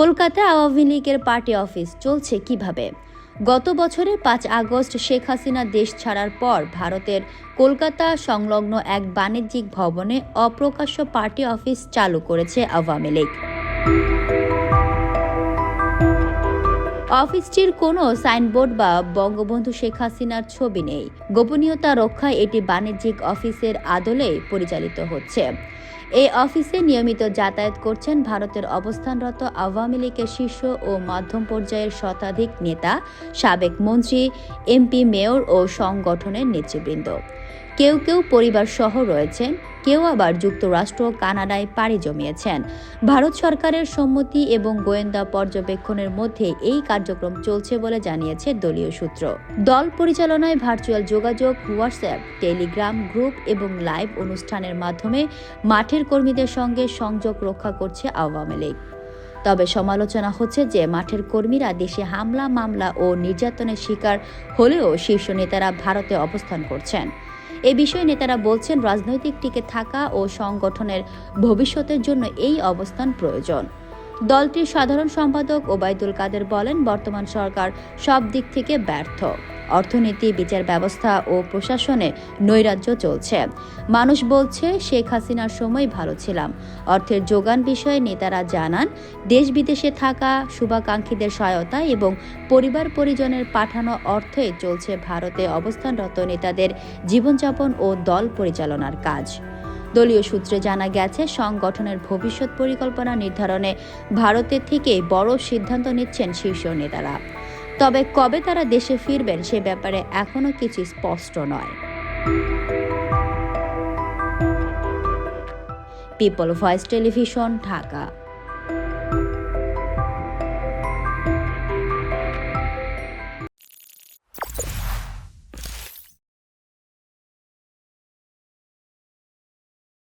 কলকাতা আওয়ামী লীগের party office চলছে কীভাবে? গত বছরের পাঁচ আগস্ট শেখ হাসিনা দেশ ছাড়ার পর ভারতের কলকাতা সংলগ্ন এক বাণিজ্যিক ভবনে অপ্রকাশ্য পার্টি অফিস চালু করেছে আওয়ামী লীগ। অফিসটির কোনো সাইনবোর্ড বা বঙ্গবন্ধু শেখ হাসিনার ছবি নেই। গোপনীয়তা রক্ষায় এটি বাণিজ্যিক অফিসের আদলে পরিচালিত হচ্ছে। এই অফিসে নিয়মিত যাতায়াত করছেন ভারতের অবস্থানরত আওয়ামী লীগের শীর্ষ ও মাধ্যম পর্যায়ের শতাধিক নেতা, সাবেক মন্ত্রী, এমপি, মেয়র ও সংগঠনের নেতৃবৃন্দ। কেউ কেউ পরিবার সহ রয়েছেন, কেউ আবার যুক্তরাষ্ট্র কানাডায় পাড়ি জমিয়েছেন। ভারত সরকারের সম্মতি এবং গোয়েন্দা পর্যবেক্ষণের মধ্যে এই কার্যক্রম চলছে বলে জানিয়েছে দলীয় সূত্র। দল পরিচালনায় ভার্চুয়াল যোগাযোগ, হোয়াটসঅ্যাপ, টেলিগ্রাম গ্রুপ এবং লাইভ অনুষ্ঠানের মাধ্যমে মাঠের কর্মীদের সঙ্গে সংযোগ রক্ষা করছে আওয়ামী লীগ। তবে সমালোচনা হচ্ছে যে মাঠের কর্মীরা দেশে হামলা, মামলা ও নির্যাতনের শিকার হলেও শীর্ষ নেতারা ভারতে অবস্থান করছেন। এ বিষয়ে নেতারা বলছেন, রাজনৈতিক টিকে থাকা ও সংগঠনের ভবিষ্যতের জন্য এই অবস্থান প্রয়োজন। দলটির সাধারণ সম্পাদক ওবায়দুল কাদের বলেন, বর্তমান সরকার সব দিক থেকে ব্যর্থ। অর্থনীতি, বিচার ব্যবস্থা ও প্রশাসনে নৈরাজ্য চলছে। মানুষ বলছে, শেখ হাসিনার সময় ভালো ছিলাম। অর্থের যোগান বিষয়ে নেতারা জানান, দেশ বিদেশে থাকা, শুভাকাঙ্ক্ষীদের সহায়তা এবং পরিবার পরিজনের পাঠানো অর্থে চলছে ভারতে অবস্থানরত নেতাদের জীবনযাপন ও দল পরিচালনার কাজ। দলীয় সূত্রে জানা গেছে, সংগঠনের ভবিষ্যৎ পরিকল্পনা নির্ধারণে ভারতের থেকে বড় সিদ্ধান্ত নিচ্ছেন শীর্ষ নেতারা। তবে কবে তারা দেশে ফিরবেন সে ব্যাপারে এখনও কিছু স্পষ্ট নয়। People voice television Dhaka